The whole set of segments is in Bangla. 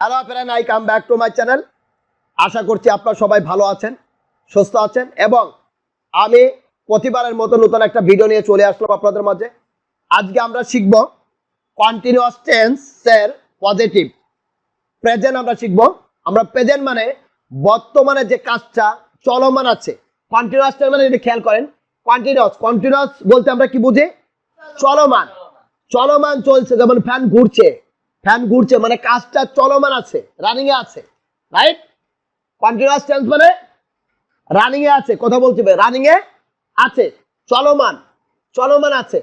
Hello friend I come back to my channel আশা করছি আপনারা সবাই ভালো আছেন, সুস্থ আছেন, এবং আমি প্রতিবারের মতো নতুন একটা ভিডিও নিয়ে চলে আসলাম আপনাদের মাঝে। আজকে আমরা শিখব কন্টিনিউয়াস টেন্সের পজিটিভ প্রেজেন্ট আমরা শিখব। আমরা প্রেজেন্ট মানে বর্তমানে যে কাজটা চলমান আছে। কন্টিনিউয়াস টেন্স মানে যদি খেয়াল করেন কন্টিনিউয়াস কন্টিনিউয়াস বলতে আমরা কি বুঝি? চলমান। চলমান চলছে, যেমন ফ্যান ঘুরছে। ফ্যান ঘুরছে মানে কাজটা চলমান আছে রানিং এ আছে রাইট কন্টিনিউয়াস টেন্স মানে রানিং এ আছে, কথা বলতে হবে রানিং এ আছে, চলমান চলমান আছে।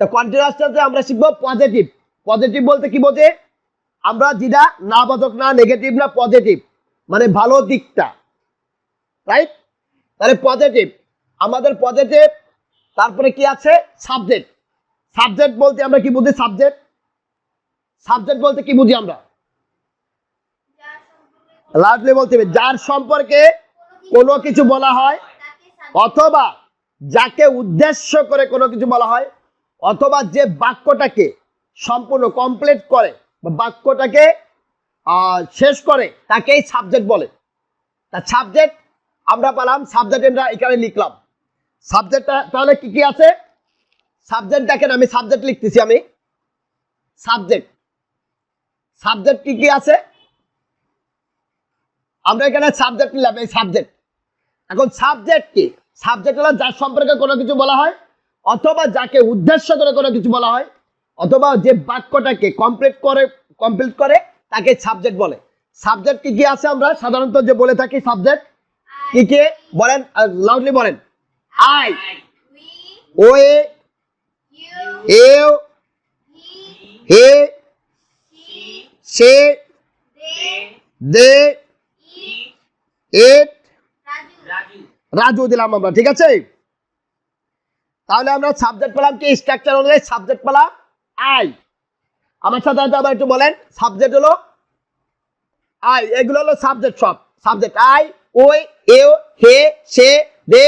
তো কন্টিনিউয়াস টেন্সে আমরা শিখব পজিটিভ পজিটিভ বলতে কি বোঝে? আমরা যেটা না বাধক না নেগেটিভ না পজিটিভ মানে ভালো দিকটা রাইট তাহলে পজিটিভ আমাদের পজিটিভ তারপরে কি আছে? সাবজেক্ট সাবজেক্ট বলতে আমরা কি বুঝি? সাবজেক্ট সাবজেক্ট বলতে কি বুঝি আমরা? লার্জলি বলতে যার সম্পর্কে কোনো কিছু বলা হয়, অথবা যাকে উদ্দেশ্য করে কোনো কিছু বলা হয়, অথবা যে বাক্যটাকে সম্পূর্ণ কমপ্লিট করে বাক্যটাকে শেষ করে, তাকেই সাবজেক্ট বলে। তা সাবজেক্ট আমরা পেলাম সাবজেক্ট আমরা এখানে লিখলাম। সাবজেক্টটা তাহলে কি কি আছে? সাবজেক্ট দেখেন, আমি সাবজেক্ট লিখতেছি আমি। সাবজেক্ট সাবজেক্ট কি কি আছে? আমরা এখানে সাবজেক্ট নিলাম এই সাবজেক্ট এখন সাবজেক্ট কি? সাবজেক্ট হলো যার সম্পর্কে কোনো কিছু বলা হয় অথবা যাকে উদ্দেশ্য করে কোনো কিছু বলা হয় অথবা যে বাক্যটাকে কমপ্লিট করে কমপ্লিট করে তাকে সাবজেক্ট বলে। সাবজেক্ট কি কি আছে আমরা সাধারণত যে বলে থাকি সাবজেক্ট কি কি? বলেন লাউডলি বলেন। আই ও এ এও হে সে দে রাজু দিলাম আমরা, ঠিক আছে? তাহলে আমরা সাবজেক্ট পেলাম কি? স্ট্রাকচার অনুযায়ী সাবজেক্ট পেলাম আই আমার সাথে আবার একটু বলেন সাবজেক্ট হলো আই এগুলো হলো সাবজেক্ট সব। সাবজেক্ট আই ওই এ হে, সে, দে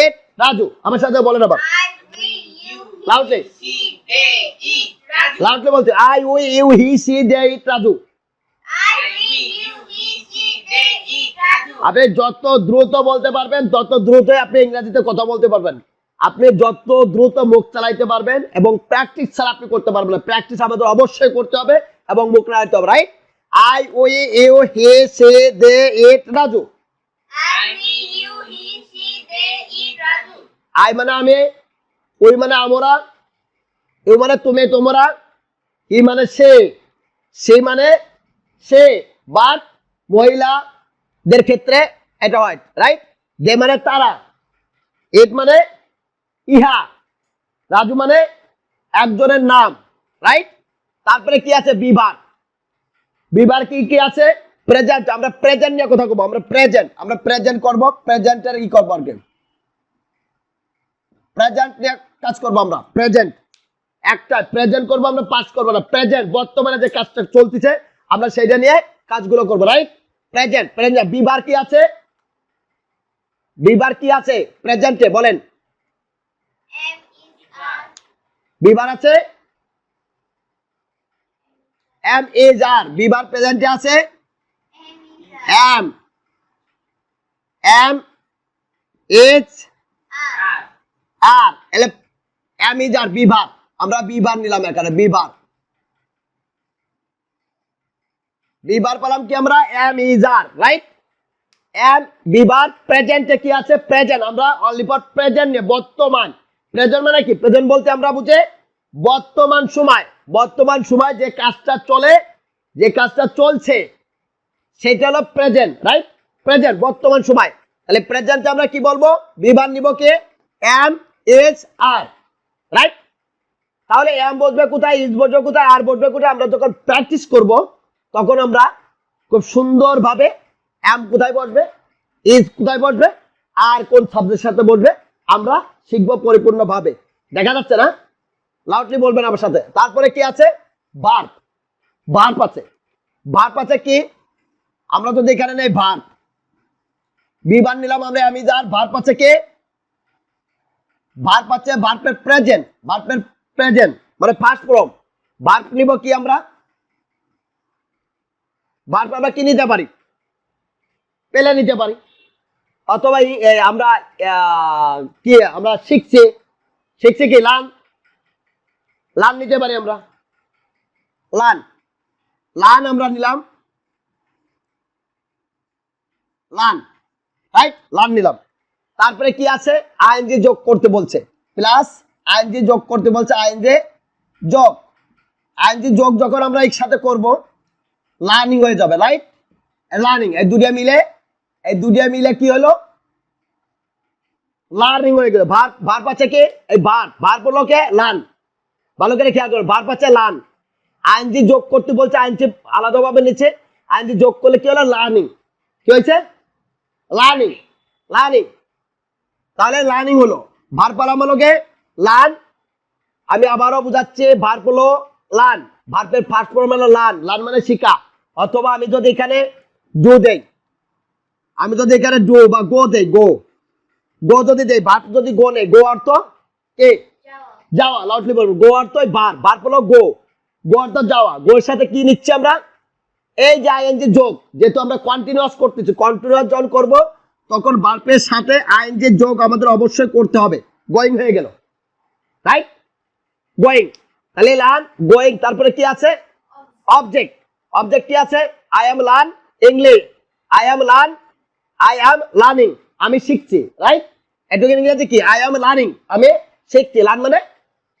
এট রাজু। আমার সাথে বলেন আবার। লাউডলি লাউডলি বলতে I we you he she they it Raju আপনি যত দ্রুত বলতে পারবেন তত দ্রুতই আপনি ইংরেজিতে কথা বলতে পারবেন। আপনি যত দ্রুত মুখ চালাইতে পারবেন এবং প্র্যাকটিস ছাড়া আপনি করতে পারবেন না। প্র্যাকটিস আমাদের অবশ্যই করতে হবে এবং মুখ নাড়াইতে হবে রাইট আই ও এ ও he she they it Raju I মানে আমি ওই মানে আমরা এ মানে তুমি তোমরা, ই মানে সে সে মানে সে বাট মহিলাদের ক্ষেত্রে এটা হয় রাইট যে মানে তারা এট মানে ইহা, রাজু মানে একজনের নাম রাইট তারপরে কি আছে? বিভার। বিভার কি কি আছে? প্রেজেন্ট আমরা প্রেজেন্ট নিয়ে কথা বলব, আমরা প্রেজেন্ট আমরা প্রেজেন্ট করব প্রেজেন্টের কি করব আর কি। প্রেজেন্ট নিয়ে কাজ করব আমরা প্রেজেন্ট একটা প্রেজেন্ট করব আমরা পাস করব না। প্রেজেন্ট বর্তমানে যে কাজটা চলতেছে আমরা সেইটা নিয়ে কাজগুলো করব রাইট প্রেজেন্ট প্রেজেন্ট বিবার কি আছে? বিবার কি আছে? প্রেজেন্টে বলেন। বিবার আছে? Am is are be verb প্রেজেন্টে আছে? এম এম এইচ আর এলে আর বিভার। আমরা বিভার নিলাম এখানে, বিভার। বিভার পেলাম কি আমরা? Am is are right am be verb প্রেজেন্টে কি আছে? প্রেজেন্ট আমরা অনলি ফর প্রেজেন্ট নিয়ে বর্তমান। প্রেজেন্ট মানে কি? প্রেজেন্ট বলতে আমরা বুঝে বর্তমান সময়। বর্তমান সময় যে কাজটা চলে, যে কাজটা চলছে, সেটা হলো প্রেজেন্ট রাইট প্রেজেন্ট বর্তমান সময়। তাহলে প্রেজেন্টে আমরা কি বলব? বিভার নিব কে? এম এস আর রাইট তাহলে এম বসবে কোথায় ইজ বসবে কোথায় আর বসবে কোথায়, আমরা যখন প্র্যাকটিস করব, তখন আমরা খুব সুন্দরভাবে এম কোথায় বসবে ইজ কোথায় বসবে আর কোন শব্দের সাথে বসবে, আমরা শিখব পরিপূর্ণভাবে। দেখা যাচ্ছে না? লাউডলি বলবেন আমার সাথে। তারপরে কি আছে? ভার্ব ভার্ব আছে। ভার্ব আছে কি? আমরা তো এখানে নেই ভার্ব বিবার নিলাম আমরা আমি যার ভার্ব আছে কে? ভার্ব আছে ভার্বের প্রেজেন্ট ভার্বের প্রেজেন্ট মানে ফার্স্ট ফর্ম ভার্ব নিব কি আমরা? ভার্ব আমরা কি নিতে পারি? পেলে নিতে পারি। অথবা আমরা কি, আমরা শিখছি। শিখছি কি? লান লান নিতে পারি আমরা। লান লান আমরা নিলাম। লান রাইট লান নিলাম। তারপরে কি আছে? আইএনজি যোগ করতে বলছে। প্লাস আইএনজি যোগ করতে বলছে আইএনজি যোগ। আইএনজি যোগ যখন আমরা একসাথে করব লার্নিং হয়ে যাবে রাইট লার্নিং এই দুটিয়া মিলে, এই দুটিয়া মিলে কি হলো? লার্নিং হয়ে গেল। ভার ভার পাচ্ছে কি? এই ভার ভার বলল কে? লার্ন ভালো করে খেয়াল করো ভার পাচ্ছে লার্ন আইনজি যোগ করতে বলছে আইনজি আলাদাভাবে নিচ্ছে আইনজি যোগ করলে কি হলো? লার্নিং কি হয়েছে? লার্নিং লার্নিং তাহলে লার্নিং হলো। ভার পালাম হলো কে লার্ন আমি আবারও বুঝাচ্ছি ভার হলো লার্ন ভার্বের ফার্স্ট ফর্ম হলো লার্ন লার্ন মানে শিখা। অথবা আমি যদি এখানে ডু দেই, আমি যদি এখানে ডু বা গো দেই গো গো যদি দেই ভার্ব যদি গো নেই গো অর্থ কে? যাওয়া। লাউডলি বলব। গো অর্থ বার বার হলো গো গো অর্থ যাওয়া। গোর সাথে কি নিচ্ছি আমরা? এই যে আইএনজি যোগ, যেহেতু আমরা কন্টিনিউয়াস করতেছি কন্টিনিউয়াস যখন করব তখন বার্পের সাথে আইএনজি যোগ আমাদের অবশ্যই করতে হবে। গোয়িং হয়ে গেল। রাইট গোয়িং তাহলে লার্ন গোয়িং তারপরে কি আছে? অবজেক্ট অবজেক্ট কি আছে? I am learn English I am learn I am learning আমি শিখছি। রাইট এটুকু ইংরেজি কি? আই এম লার্নিং আমি শিখছি। লার্ন মানে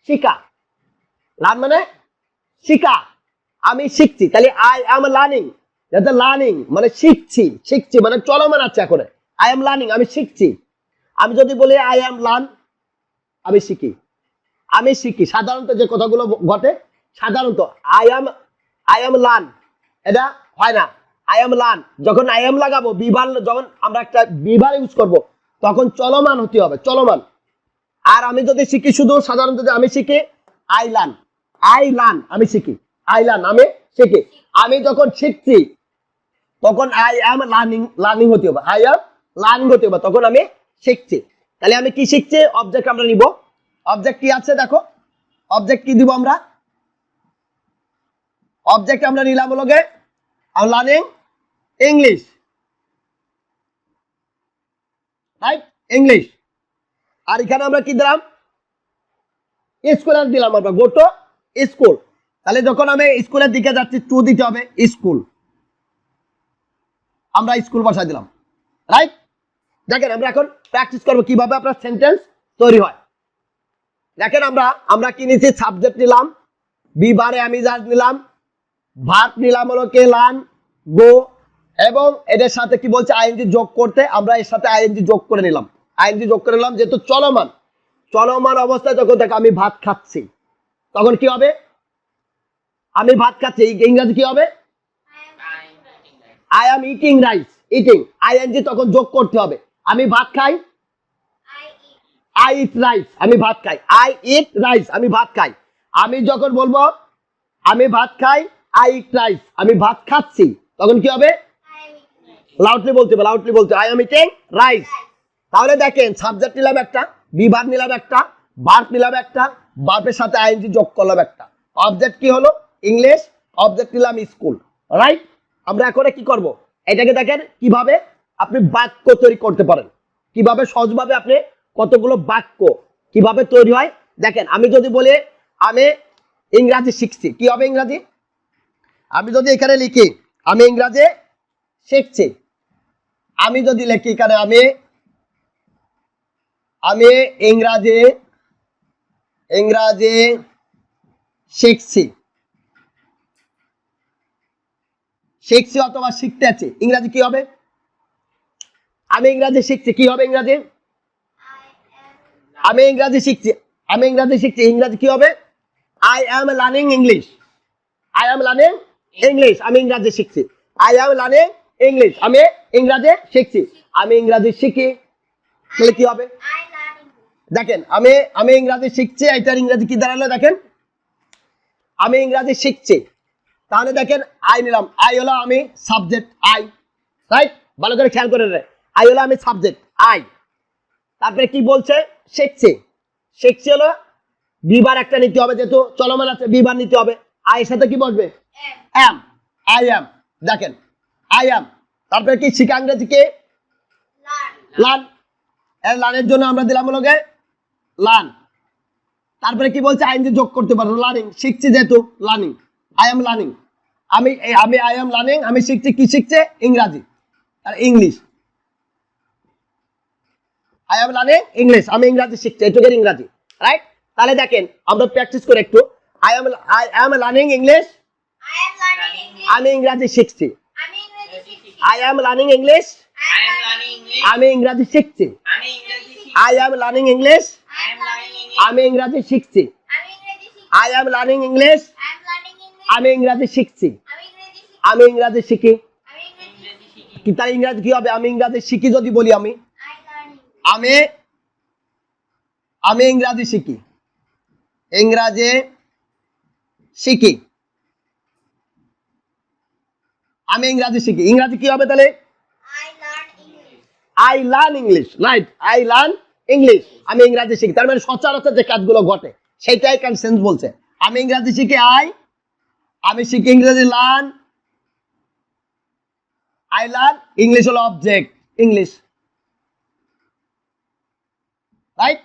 শিখা। লার্ন মানে শিখা। আমি শিখছি। তাহলে আই এম লার্নিং লার্নিং মানে শিখছি। শিখছি। মানে চলমান আছে এখন। আই এম লার্নিং আমি শিখছি। আমি যদি বলি আই এম লার্ন আমি শিখি। আমি শিখি। সাধারণত যে কথাগুলো ঘটে, সাধারণত I am I am learn এটা হয় না। আই এম লার্ন যখন আই এম লাগাবো, বিভার, যখন আমরা একটা বিভার ইউজ করব, তখন চলমান হতে হবে, চলমান। আর আমি যদি শিখি শুধু, সাধারণত আমি শিখি আই লার্ন আই লার্ন আমি শিখি। আই লার্ন আমি শিখি। আমি যখন শিখছি, তখন আই অ্যাম লার্নিং লার্নিং হতে হবে। আই অ্যাম লার্নিং হতে হবে, তখন আমি শিখছি। তাহলে আমি কি শিখছি? অবজেক্ট আমরা নিব। অবজেক্ট কি আছে দেখো? অবজেক্ট কি দিব আমরা? অবজেক্ট আমরা নিলাম হলো গে I learning English right English আর এখানে আমরা কি দিলাম? স্কুল আর দিলাম আমরা গো টু স্কুল তাহলে যখন আমি স্কুলের দিকে যাচ্ছি টু দিতে হবে স্কুল আমরা স্কুল বসাই দিলাম। রাইট দেখেন আমরা এখন প্র্যাকটিস করব কীভাবে আপনার সেন্টেন্স তৈরি হয়। দেখেন আমরা আমরা কি নিয়েছি সাবজেক্ট নিলাম বিবারে আমি জাজ নিলাম ভাত নিলাম হলো কে লান গো এবং এদের সাথে কি বলছে? আইএনজি যোগ করতে আমরা এর সাথে আইএনজি যোগ করে নিলাম। আইএনজি যোগ করে নিলাম যেহেতু চলমান। চলমান অবস্থায় যখন দেখ আমি ভাত খাচ্ছি তখন কি হবে? আমি ভাত খাচ্ছি এই ইংরাজি কি হবে? I am eating rice eating ING তখন যোগ করতে হবে। আমি ভাত খাই? আই ইট রাইস আমি ভাত খাই। আই ইট রাইস আমি ভাত খাই। আমি যখন বলব, আমি ভাত খাই আই ইট রাইস আমি ভাত খাচ্ছি, তখন কি হবে? লাউডলি বলতে হবে লাউডলি বলতে আই এম ইটিং রাইস তাহলে দেখেন সাবজেক্ট নিলাম একটা, বিভাগ নিলাম একটা বার্ব নিলাম একটা বার্বের সাথে আইএনজি যোগ করলাম একটা। অবজেক্ট কি হলো? ইংলিশ অবজেক্ট নিলাম স্কুল রাইট আমরা এখন কি করব? এটাকে দেখেন কীভাবে আপনি বাক্য তৈরি করতে পারেন। কীভাবে? সহজভাবে আপনি কতগুলো বাক্য কীভাবে তৈরি হয়? দেখেন, আমি যদি বলি, আমি ইংরাজি শিখছি। কি হবে ইংরাজি? আমি যদি এখানে লিখি, আমি ইংরাজি শিখছি। আমি যদি লিখি এখানে, আমি আমি ইংরাজি ইংরাজি শিখছি। শিখছি অথবা শিখতে আছে। ইংরাজি কি হবে? আমি ইংরাজি শিখছি, কি হবে ইংরাজি? আমি ইংরাজি শিখছি, আমি ইংরাজি শিখছি, ইংরাজি কি হবে? I am learning English I am learning English আমি ইংরাজি শিখছি। আই অ্যাম লার্নিং ইংলিশ আমি ইংরাজি শিখছি। আমি ইংরাজি শিখি, তাহলে কি হবে? দেখেন, আমি আমি ইংরাজি শিখছি এটার ইংরাজি কি দাঁড়াল দেখেন? আমি ইংরাজি শিখছি, তাহলে দেখেন আই নিলাম আই হলো আমি সাবজেক্ট আই রাইট ভালো করে খেয়াল করে রে। আই হলো আমি সাবজেক্ট আই। তারপরে কি বলছে? শিখছি। শিখছি হলো বিবার একটা নিতে হবে যেহেতু চলমান আছে বিবার নিতে হবে। আয়ের সাথে কি বসবে? এম আই এম দেখেন আই এম তারপরে কি শিখা ইংরেজি কি? লান লানের জন্য আমরা দিলাম হলো গে লান তারপরে কি বলছে? আইন যোগ করতে পারো লার্নিং শিখছি যেহেতু লার্নিং আই এম লার্নিং আমি আমি আই এম লার্নিং আমি শিখছি কি শিখছে? ইংরাজি। আর English I am learning English আমি ইংরাজি শিখছি এটুকের ইংরাজি রাইট তাহলে দেখেন আমরা প্র্যাকটিস করে একটু I am I am learning English আমি ইংরাজি শিখছি আমি ইংরেজি শিখছি। আই এম লার্নিং ইংলিশ আমি ইংরাজি শিখছি আমি ইংরেজি শিখছি। আই এম লার্নিং ইংলিশ আমি ইংরাজি শিখছি আই এম লার্নিং ইংলিশ আমি ইংরাজি শিখছি আমি ইংরেজি শিখি তার ইংরাজি কি হবে আমি ইংরাজি শিখি যদি বলি আমি. আমি আমি ইংরাজি শিখি। ইংরাজি শিখি। আমি ইংরাজি শিখি। ইংরাজি কি হবে তাহলে. I learn English right I learn English আমি ইংরাজি শিখি। তার মানে সচরাচর যে কাজগুলো ঘটে সেইটাই কান সেন্স বলছে। আমি ইংরাজি শিখি আই আমি শিখি ইংরেজি লার্ন আই লার্ন ইংলিশ হলো object English right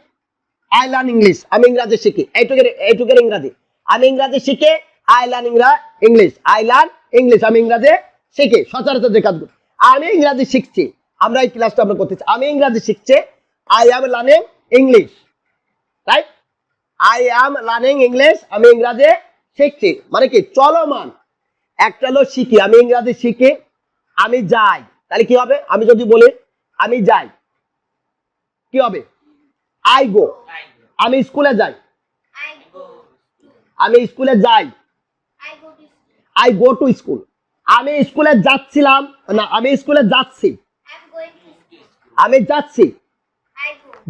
I learn English আমি ইংরাজি শিখি। এইটুকের এইটুকের ইংরাজি। আমি ইংরাজি শিখে আই লার্ন ইংরা ইংলিশ আই লার্ন ইংলিশ আমি ইংরাজি শিখি। সচরাচর যে কাজগুলো। আমি ইংরাজি শিখছি। আমরা এই ক্লাসটা আমরা করতেছি। আমি ইংরাজি শিখছি। I am learning English right I am learning English আমি ইংরাজি শিখছি। মানে কি? চলমান। একটা হলো শিখি। আমি ইংরাজি শিখি। আমি যাই। তাহলে কি হবে? আমি যদি বলি, আমি যাই। কি হবে? আই গো আমি স্কুলে যাই। আমি স্কুলে যাই। I go to school. I go to school আমি স্কুলে যাচ্ছিলাম। না আমি স্কুলে যাচ্ছি। I'm going to school. আমি যাচ্ছি।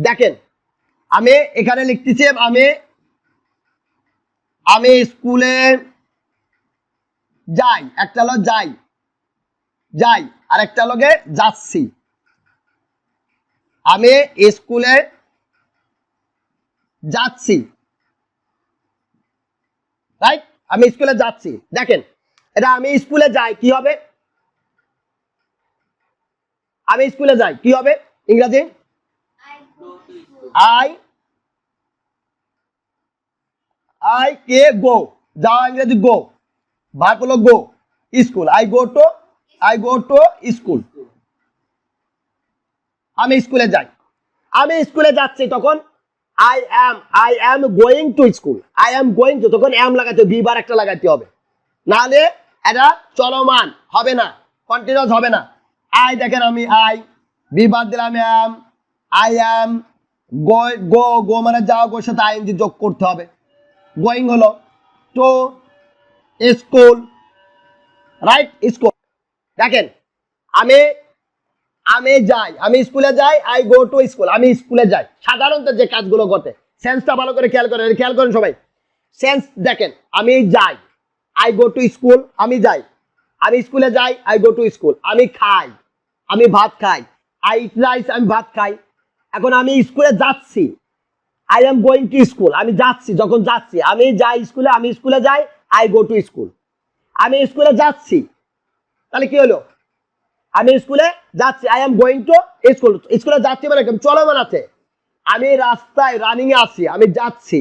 দেখেন আমি এখানে লিখতেছি আমি আমি স্কুলে যাই। একটা হলো যাই। যাই। আর একটা লগে যাচ্ছি। আমি স্কুলে যাচ্ছি। রাইট আমি স্কুলে যাচ্ছি। দেখেন, এটা আমি স্কুলে যাই, কি হবে? আমি স্কুলে যাই, কি হবে? ইংরাজি. আই আই কে গো যাওয়া ইংরেজি গো ভার্ব হলো go school I go to I go to school আমি স্কুলে যাই। আমি স্কুলে যাচ্ছি তখন I am I am going to school I am going to তখন অ্যাম লাগাতে বি বার একটা লাগাতে হবে। নাহলে এটা চলমান, হবে না কন্টিনিউস হবে না। আই দেখেন আমি আই বি বার দিলাম অ্যাম আই অ্যাম গো গো গো মানে যাওয়া গোর সাথে আই এম আইএনজি যোগ করতে হবে। গোয়িং হলো টু স্কুল রাইট স্কুল দেখেন, আমি আমি যাই, আমি স্কুলে যাই আই গো টু স্কুল আমি স্কুলে যাই। সাধারণত যে কাজগুলো ঘটে সেন্সটা ভালো করে খেয়াল করেন খেয়াল করেন সবাই। সেন্স দেখেন, আমি যাই আই গো টু স্কুল আমি যাই। আমি স্কুলে যাই আই গো টু স্কুল আমি খাই, আমি ভাত খাই। আই ইট রাইস আমি ভাত খাই। এখন আমি স্কুলে যাচ্ছি I am going to school আমি যাচ্ছি, যখন যাচ্ছি, আমি যাই স্কুলে আমি স্কুলে যাই আই গো টু স্কুল আমি স্কুলে যাচ্ছি, তাহলে কি হলো? আমি স্কুলে যাচ্ছি I am going to school স্কুলে যাচ্ছি মানে চলমান আছে। আমি রাস্তায় রানিং আছি, আমি যাচ্ছি।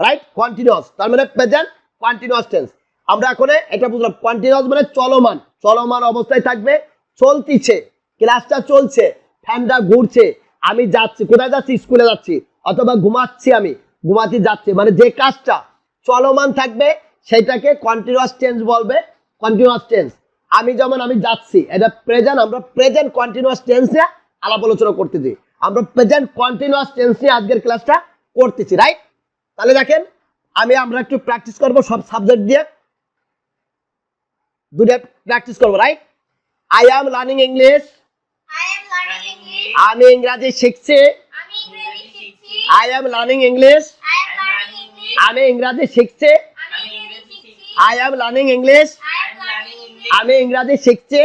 রাইট কন্টিনিউয়াস তার মানে প্রেজেন্ট কন্টিনিউয়াস টেন্স আমরা এখন এটা বুঝলাম কন্টিনিউয়াস মানে চলমান। চলমান অবস্থায় থাকবে, চলতিছে। ক্লাসটা চলছে ফ্যানটা ঘুরছে। আমি যাচ্ছি, কোথায় যাচ্ছি? স্কুলে যাচ্ছি, অথবা ঘুমাচ্ছি আমি। ঘুমাতে যাচ্ছি মানে যে কাজটা চলমান থাকবে, সেটাকে কন্টিনিউয়াস টেন্স বলবে। কন্টিনিউয়াস টেন্স আমি যেমন আমি যাচ্ছি এটা প্রেজেন্ট আমরা প্রেজেন্ট কন্টিনিউয়াস টেন্স আলাপ আলোচনা করতেছি। আমরা প্রেজেন্ট কন্টিনিউয়াস টেন্স আজকের ক্লাসটা করতেছি রাইট তাহলে দেখেন আমি আমরা একটু প্র্যাকটিস করব সব সাবজেক্ট দিয়ে। দুটো প্র্যাকটিস করব right I am learning English. আমি ইংরাজি শিখছি। আমি ইংরেজি শিখছি। আই অ্যাম লার্নিং ইংলিশ আমি ইংরেজি শিখছি। আই অ্যাম লার্নিং ইংলিশ আমি ইংরাজি শিখছি।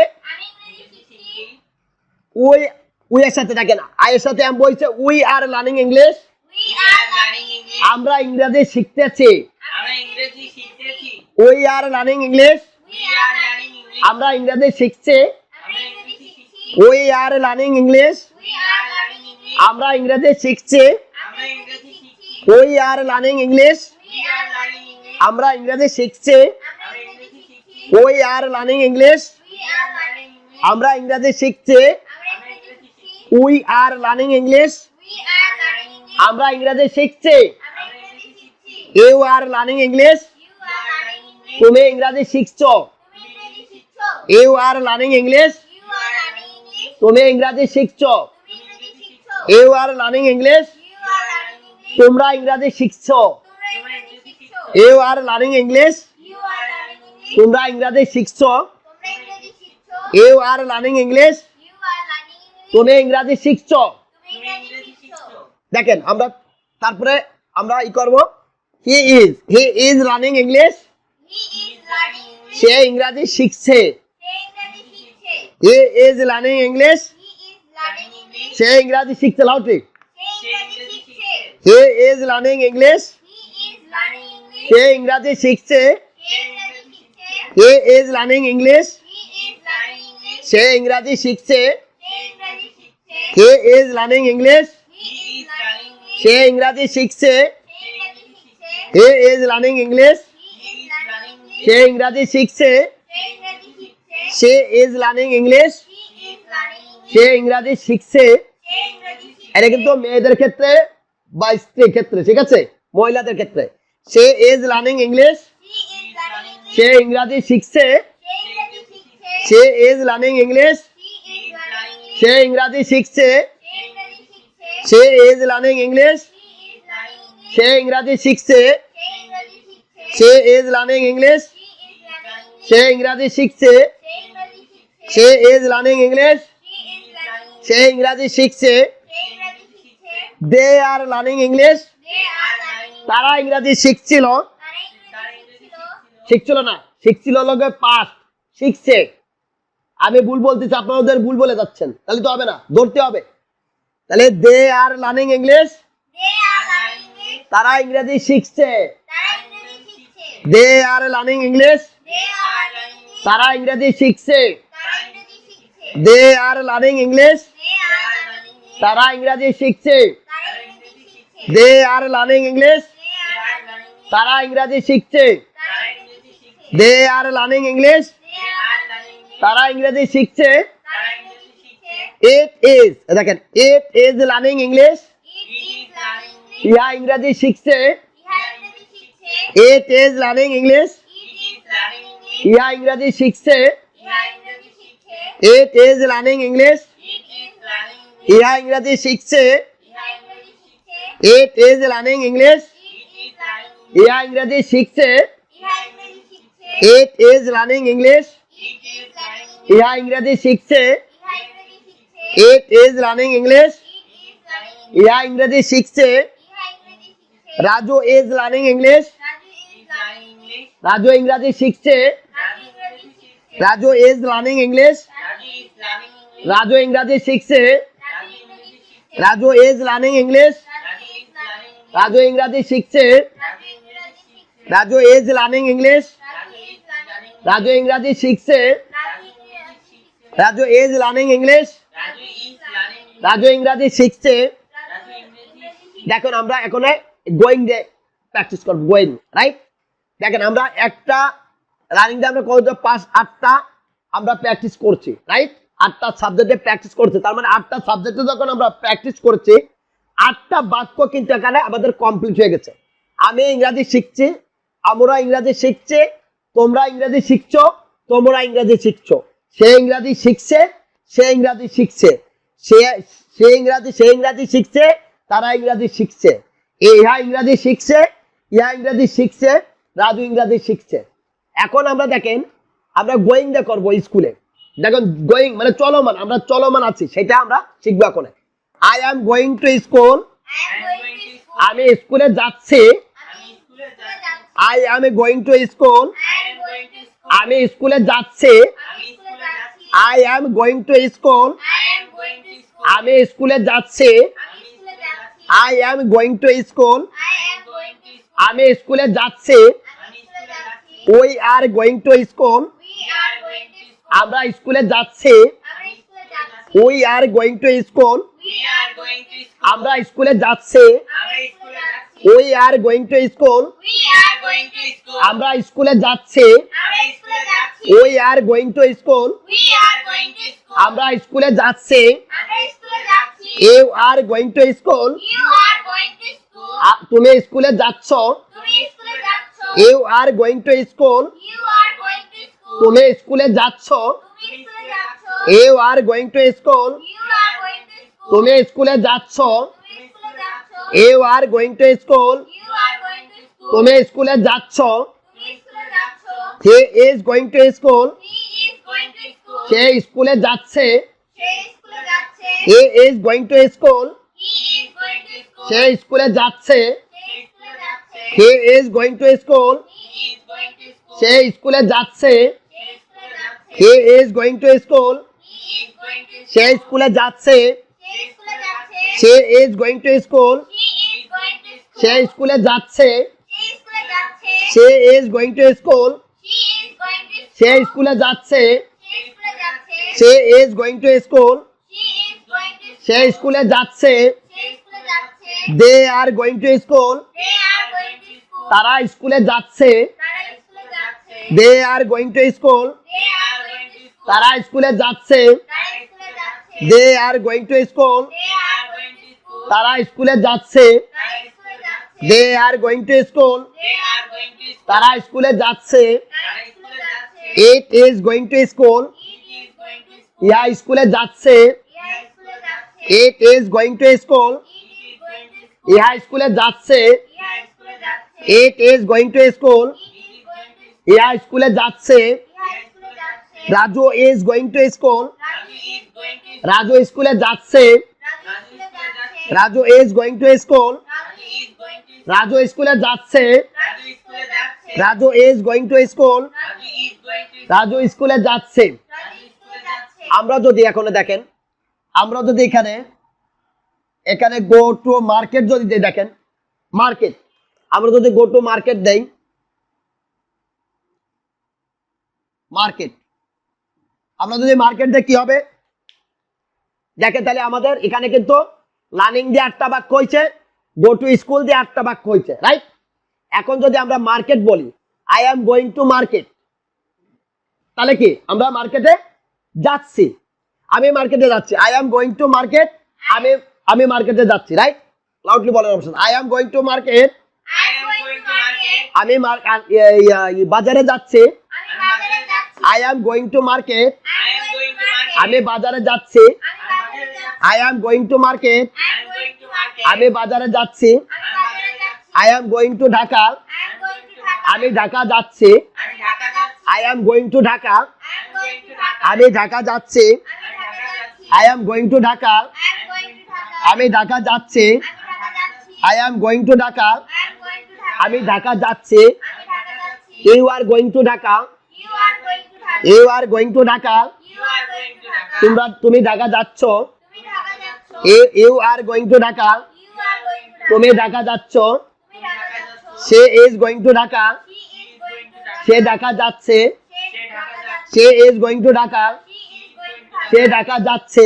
উই উই এর সাথে দেখেন আই এর সাথে আমি বলছে উই আর লার্নিং ইংলিশ. আমরা ইংরাজি শিখতেছি। আমরা ইংরেজি শিখতেছি। We are learning English. আমরা ইংরেজি শিখছি। উই আর লার্নিং ইংলিশ আমরা ইংরেজি শিখছি। উই আর লার্নিং ইংলিশ আমরা ইংরেজি শিখছি। উই আর লার্নিং ইংলিশ আমরা ইংরেজি শিখছি উই আর লার্নিং ইংলিশ আমরা ইংরেজি শিখছি ইউ আর লার্নিং ইংলিশ তুমি ইংরেজি শিখছো ইউ আর লার্নিং ইংলিশ তুমি ইংরেজি শিখছো ইউ আর লার্নিং ইংলিশ তোমরা ইংরেজি শিখছো you are learning English you are learning English তোমরা ইংরেজি শিখছো? ইউ আর লার্নিং ইংলিশ তুমি ইংরেজি শিখছো? দেখেন, আমরা তারপরে আমরা ই করব। He is he is learning English সে ইংরেজি শিখছে। হি ইজ লার্নিং ইংলিশ সে ইংরেজি শিখছে লাউটি হি ইজ লার্নিং ইংলিশ সে ইংরেজি শিখছে। হি ইজ লার্নিং ইংলিশ সে ইংরেজি শিখছে। হি ইজ লার্নিং ইংলিশ সে ইংরেজি শিখছে। হি ইজ লার্নিং ইংলিশ সে ইংরেজি শিখছে। সে ইজ লার্নিং ইংলিশ সে ইংরাজি শিখছে। শিখছে। এটা কিন্তু মেয়েদের ক্ষেত্রে বা স্ত্রীর ক্ষেত্রে ঠিক আছে? মহিলাদের ক্ষেত্রে। সে ইজ লার্নিং ইংলিশ সে ইংরাজি শিখছে। সে ইজ লার্নিং ইংলিশ সে ইংরাজি শিখছে। সে ইজ লার্নিং ইংলিশ সে ইংরাজি শিখছে। সে ইজ লার্নিং ইংলিশ সে ইংরাজি শিখছে। সে ইজ লার্নিং ইংলিশ সে ইংরাজি শিখছে। দে আর লার্নিং ইংলিশ তারা ইংরাজি শিখছিল। শিখছিল না। শিখছিল লগে পাস শিখছে। আমি ভুল বলতেছি আপনাদের ভুল বলে যাচ্ছেন। তাহলে তো হবে না ধরতে হবে। তাহলে দে আর লার্নিং ইংলিশ তারা ইংরেজি শিখছে। তারা ইংরেজি শিখছে। দে আর লার্নিং ইংলিশ তারা ইংরেজি শিখছে। দে আর লার্নিং ইংলিশ তারা ইংরেজি শিখছে। দে আর লার্নিং ইংলিশ তারা ইংরেজি শিখছে। দে আর লার্নিং ইংলিশ তারা ইংরেজি শিখছে? ইট ইজ দেখেন ইট ইজ লার্নিং ইংলিশ ইহা ইংরেজি শিখছে? ইট ইজ লার্নিং ইংলিশ ইহা ইংরেজি শিখছে? ইট ইজ লার্নিং ইংলিশ ইহা ইংরেজি শিখছে? ইট ইজ লার্নিং ইংলিশ ইহা ইংরেজি শিখছে? ইট ইজ লার্নিং ইংলিশ ইহা ইংরেজি শিখছে। ইট ইজ লার্নিং ইংলিশ ইহা ইংরেজি শিখছে। Raju is learning English Raju ইংরেজি শিখছে। Raju is learning English Raju ইংরেজি শিখছে। Raju is learning English Raju ইংরেজি শিখছে। Raju is learning English Raju ইংরাজি শিখছে? Raju is learning English Raju ইংরেজি শিখছে? দেখুন আমরা এখন গোয়িং ডে প্র্যাকটিস করব গোয়িং রাইট দেখেন আমরা একটা রানিং ডে আমরা কত পাঁচ আটটা আমরা প্র্যাকটিস করছি রাইট আটটা সাবজেক্টে প্র্যাকটিস করছি তার মানে আটটা সাবজেক্টে যখন আমরা প্র্যাকটিস করছি আটটা বাক্য কিন্তু এখানে আমাদের কমপ্লিট হয়ে গেছে। আমি ইংরাজি শিখছি আমরা ইংরাজি শিখছি তোমরা ইংরাজি শিখছো তোমরা ইংরাজি শিখছো। সে ইংরাজি শিখছে সে ইংরাজি শিখছে। সে সে ইংরাজি সে ইংরাজি শিখছে তারা ইংরাজি শিখছে। ইহা ইংরাজি শিখছে ইহা ইংরাজি শিখছে রাজু ইংরাজি শিখছে। এখন আমরা দেখেন আমরা গোয়িং দা করব স্কুলে। দেখুন গোয়িং মানে চলমান আমরা চলমান আছি সেটা আমরা শিখব এখন। I am going to school আমি স্কুলে যাচ্ছি। I am going to school আমি স্কুলে যাচ্ছি। I am going to school. আমি স্কুলে যাচ্ছি। I am going to school. আমি স্কুলে যাচ্ছি। We are going to school আমরা স্কুলে যাচ্ছি। We are going to school আমরা স্কুলে যাচ্ছি। We are going to school আমরা স্কুলে যাচ্ছি আমরা স্কুলে যাচ্ছি we are going to school we are going to school আমরা স্কুলে যাচ্ছি আমরা স্কুলে যাচ্ছি you are going to school you are going to school তুমি স্কুলে যাচ্ছ তুমি স্কুলে যাচ্ছ you are going to school you are going to school তুমি স্কুলে যাচ্ছ you are going to school you are going to school তুমি স্কুলে যাচ্ছ তুমি স্কুলে যাচ্ছ you are going to school তুমি স্কুলে যাচ্ছ? He is going to school সে স্কুলে যাচ্ছে? He is going to school সে স্কুলে যাচ্ছে? He is going to school সে স্কুলে যাচ্ছে? He is going to school সে স্কুলে যাচ্ছে? She is going to school সে স্কুলে যাচ্ছে? She is going to school he is going to সে স্কুলে যাচ্ছে she is going to school he is going to সে স্কুলে যাচ্ছে যাচ্ছে they are going to school they are going to school তারা স্কুলে যাচ্ছে যাচ্ছে they are going to school they are going to school তারা স্কুলে যাচ্ছে যাচ্ছে they are going to school they are going to school তারা স্কুলে যাচ্ছে তারা স্কুলে যাচ্ছে they are going to school they are going to school তারা স্কুলে যাচ্ছে it is going to school it is going to school ইহা স্কুলে যাচ্ছে it is going to school it is going to school ইহা স্কুলে যাচ্ছে it is going to school it is going to school ইহা স্কুলে যাচ্ছে Raju is going to school Raju স্কুলে যাচ্ছে Raju is going to school Raju স্কুলে যাচ্ছে। Raju is going to school Raju স্কুলে যাচ্ছে। আমরা যদি এখানে দেখেন আমরা যদি এখানে এখানে গো টু মার্কেট যদি দেখেন মার্কেট আমরা যদি গো টু মার্কেট দেই মার্কেট আমরা যদি মার্কেট দেই কি হবে? দেখেন তাহলে আমাদের এখানে কিন্তু লার্নিং দিয়ে আটটা বাক্য হয়েছে গো টু স্কুল দিয়ে আটটা বাক্য হয়েছে রাইট এখন যদি আমরা মার্কেট বলি I am going to market তাহলে কি? আমরা মার্কেটে যাচ্ছি। আমি মার্কেটে যাচ্ছি। I am going to market আমি আমি মার্কেটে যাচ্ছি রাইট লাউডলি বলার option I am going to market I am going to market. আমি বাজারে যাচ্ছি। I am going to market going to আমি বাজারে যাচ্ছি। আমি বাজারে যাচ্ছি। I am going to market আমি বাজারে যাচ্ছি। I am going to Dhaka I am going to Dhaka আমি ঢাকা যাচ্ছি। আমি ঢাকা যাচ্ছি I am going to Dhaka I am going to Dhaka আমি ঢাকা যাচ্ছি। I am going to Dhaka I am going to Dhaka আমি ঢাকা যাচ্ছি। I am going to Dhaka I am going to Dhaka আমি ঢাকা যাচ্ছি। You are going to Dhaka You are going to Dhaka you are going to Dhaka You are going to Dhaka তোমরা তুমি ঢাকা যাচ্ছ। You are going to Dhaka তুমি ঢাকা যাচ্ছ। She is going to Dhaka সে ঢাকা যাচ্ছে। She is going to Dhaka সে ঢাকা যাচ্ছে।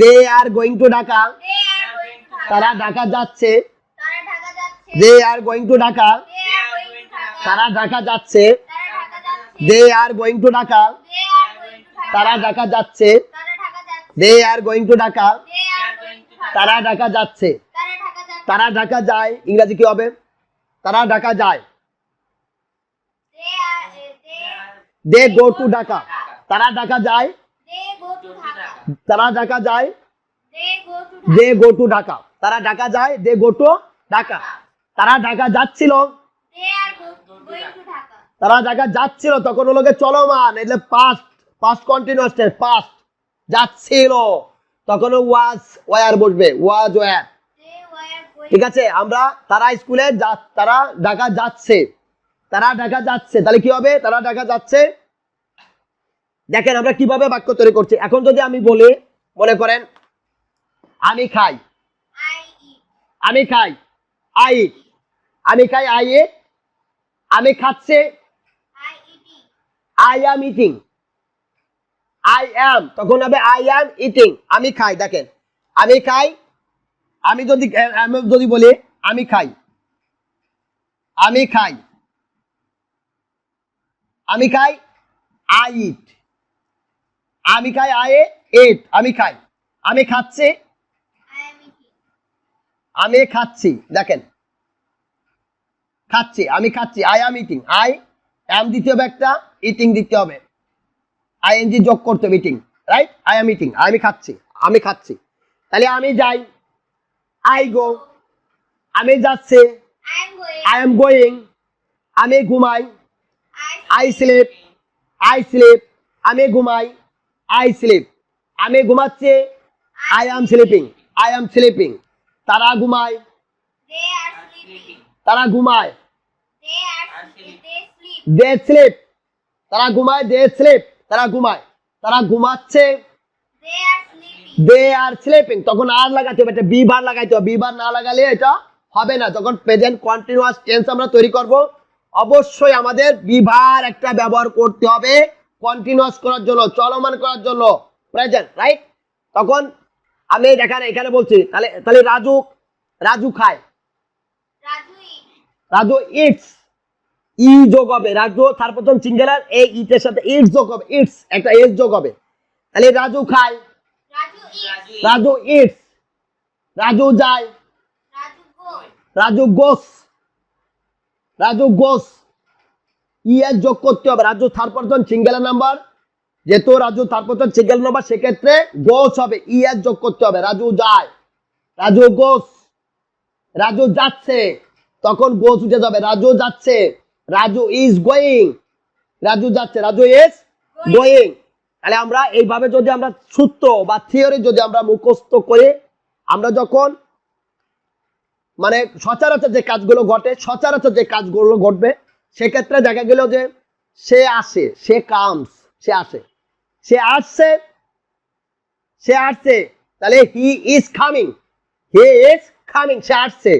They are going to Dhaka তারা ঢাকা যাচ্ছে। They are going to Dhaka তারা ঢাকা যাচ্ছে। They are going to Dhaka তারা ঢাকা যাচ্ছে। they are going to Dhaka They are going to Dhaka তারা ঢাকা যাচ্ছে তারা ঢাকা যাচ্ছে তারা ঢাকা যায় ইংরেজি কি হবে তারা ঢাকা যায় They are they they go to Dhaka তারা ঢাকা যায় they go to ঢাকা তারা ঢাকা যায় They go to Dhaka they go to Dhaka তারা ঢাকা যায় দে গো টু ঢাকা তারা ঢাকা যাচ্ছিল They are go- going to Dhaka তারা ঢাকা যাচ্ছিল তখন হলো গিয়ে চলমান એટલે past past continuous tense past যাচ্ছিল। তখন ওয়াজ, ওয়ার বসবে, ওয়াজ, ওয়ার। ঠিক আছে, আমরা তারা স্কুলে তারা ঢাকা যাচ্ছে। তারা ঢাকা যাচ্ছে, তাহলে কি হবে? তারা ঢাকা যাচ্ছে। দেখেন আমরা কীভাবে বাক্য তৈরি করছি। এখন যদি আমি বলি, মনে করেন, আমি খাই। আমি খাই আই আমি খাই আই। আমি খাচ্ছে I am eating I am তখন হবে আই অ্যাম ইটিং আমি খাই, দেখেন। আমি খাই, আমি যদি যদি বলি, আমি খাই। আমি খাই। আমি খাই আই ইট আমি খাই আই ইট আমি খাই। আমি খাচ্ছি. আমি খাচ্ছি, দেখেন। খাচ্ছি, আমি খাচ্ছি I am eating I am দিতে হবে একটা ইটিং দিতে হবে আইএনজি যোগ করতে হবে eating right I am eating আমি খাচ্ছি আমি খাচ্ছি তাহলে আমি যাই আই গো আমি যাচ্ছি I am going. I am going আমি ঘুমাই আই স্লিপ আই স্লিপ আমি ঘুমাই আই স্লিপ আমি ঘুমাচ্ছি I am sleeping I am sleeping তারা ঘুমায় sleeping. তারা ঘুমায় They are sleeping. They sleep. They sleep তারা ঘুমায় দে স্লিপ তারা ঘুমায়। তারা ঘুমাচ্ছে। দে আর স্লিপিং তখন আর লাগাতে হবে এটা বি বার লাগাইতে হবে। বি বার না লাগালে এটা হবে না। যখন প্রেজেন্ট কন্টিনিউয়াস টেন্স আমরা তৈরি করব অবশ্যই আমাদের বিভার একটা ব্যবহার করতে হবে কন্টিনিউয়াস করার জন্য চলমান করার জন্য। প্রেজেন্ট রাইট তখন আমি দেখান এখানে বলছি তাহলে তাহলে রাজু রাজু খায়। রাজু ইটস ই যোগ হবে রাজু তার প্রথম সিঙ্গেলার এই ইটের সাথে ইটস যোগ হবে ইটস একটা এস যোগ হবে। তাহলে রাজু খায়। রাজু ইটস রাজু যায়। রাজু গোস। রাজু গোস। যোগ করতে হবে। রাজু সিঙ্গেল নাম্বার যেহেতু রাজু পারসন সিঙ্গেল নাম্বার সেক্ষেত্রে গোস হবে। ই এর যোগ করতে হবে। রাজু যায়। রাজু গোস। রাজু যাচ্ছে। তখন গোস উঠে যাবে। রাজু যাচ্ছে। রাজু ইজ গোয়িং রাজু যাচ্ছে রাজু ইজ গোয়িং তাহলে আমরা এইভাবে যদি আমরা সূত্র বা থিওরি যদি আমরা মুখস্থ করে আমরা যখন মানে সচরাচর যে কাজগুলো ঘটে সচরাচর যে কাজগুলো ঘটবে সেক্ষেত্রে দেখা গেল যে সে আসে সে কামস সে আসে। সে আসছে সে আসছে তাহলে he is coming he is coming সে আসছে।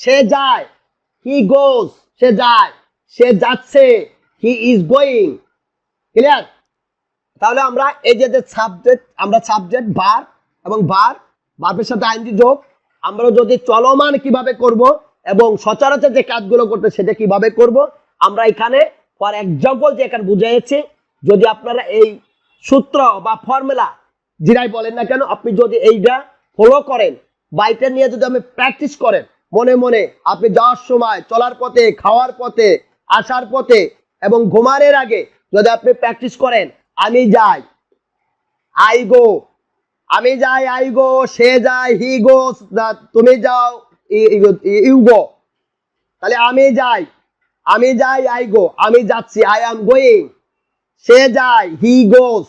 সে যায় হি গোস সে যায়। সে যাচ্ছে। হি ইজ গোয়িং ক্লিয়ার তাহলে আমরা এই যে সাবজেক্ট আমরা সাবজেক্ট বার এবং বার বার্বের সাথে আইনজি যোগ, আমরা যদি চলমান কীভাবে করব এবং সচরাচর যে কাজগুলো করতে সেটা কীভাবে করব, আমরা এখানে ফর এক্সাম্পল যে এখানে বুঝাইছি যদি আপনারা এই সূত্র বা ফর্মুলা যেটাই বলেন না কেন, আপনি যদি এইটা ফলো করেন বাইকটা নিয়ে যদি আপনি প্র্যাকটিস করেন, মনে মনে আপনি যাওয়ার সময়, চলার পথে, খাওয়ার পথে আসার পথে এবং ঘুমানোর আগে যদি আপনি প্র্যাকটিস করেন, আমি যাই। আই গো, আমি যাই, আই গো, সে যায় হি গো তুমি যাও ইউ গো। তাহলে আমি যাই আমি যাই, আই গো, আমি যাচ্ছি, আই এম গোয়িং। সে যায় হি গোস,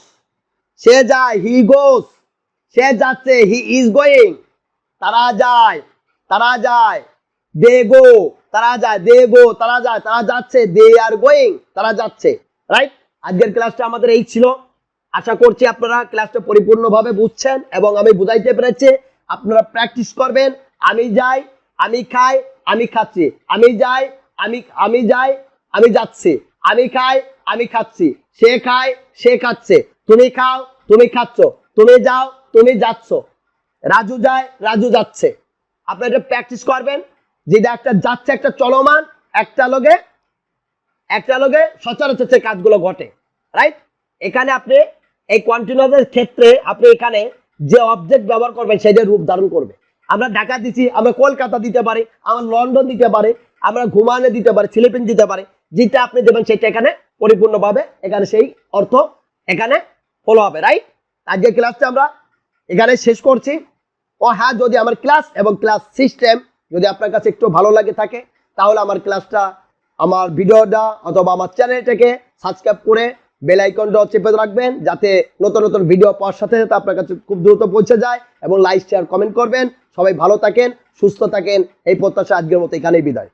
সে যায় হি গোস, সে যাচ্ছে, হি ইজ গোয়িং। তারা যায় তারা যায়। দে গো, তারা যায়, দে গো, তারা যায়, তারা যাচ্ছে, দে আর গোয়িং, তারা যাচ্ছে রাইট আজকের ক্লাসটা আমাদের এই ছিল। আশা করছি আপনারা ক্লাসটা পরিপূর্ণভাবে বুঝছেন এবং আমি বুঝাইতে পেরেছি। আপনারা প্র্যাকটিস করবেন, আমি যাই, আমি খাই, আমি খাচ্ছি, আমি যাই, আমি আমি যাই, আমি যাচ্ছি, আমি খাই, আমি খাচ্ছি, সে খায়, সে খাচ্ছে, তুমি খাও, তুমি খাচ্ছ, তুমি যাও, তুমি যাচ্ছ, রাজু যায়, রাজু যাচ্ছে। আপনারা এটা প্র্যাকটিস করবেন যেটা একটা যাচ্ছে একটা চলমান, একটা লোকে একটা লোকে সচরাচর যে কাজগুলো ঘটে রাইট এখানে আপনি এই কন্টিনিউসের ক্ষেত্রে আপনি এখানে যে অবজেক্ট ব্যবহার করবেন সেটা রূপ ধারণ করবে। আমরা ঢাকা দিচ্ছি আমরা কলকাতা দিতে পারি, আমরা লন্ডন দিতে পারি, আমরা ঘুমানে দিতে পারি ফিলিপিন দিতে পারি, যেটা আপনি দেবেন সেটা এখানে পরিপূর্ণভাবে এখানে সেই অর্থ এখানে ফলো হবে রাইট আজকে ক্লাসটা আমরা এখানে শেষ করছি। ও হ্যাঁ যদি আমার ক্লাস এবং ক্লাস সিস্টেম যদি আপনার কাছে একটু ভালো লাগে থাকে, তাহলে আমার ক্লাসটা, আমার ভিডিওটা অথবা আমার চ্যানেলটাকে সাবস্ক্রাইব করে বেল চেপে রাখবেন, যাতে নতুন নতুন ভিডিও পাওয়ার সাথে সাথে আপনার কাছে খুব দ্রুত পৌঁছে যায় এবং লাইক শেয়ার কমেন্ট করবেন। সবাই ভালো থাকেন, সুস্থ থাকেন। এই প্রত্যাশা আজকের মতো এখানেই বিদায়।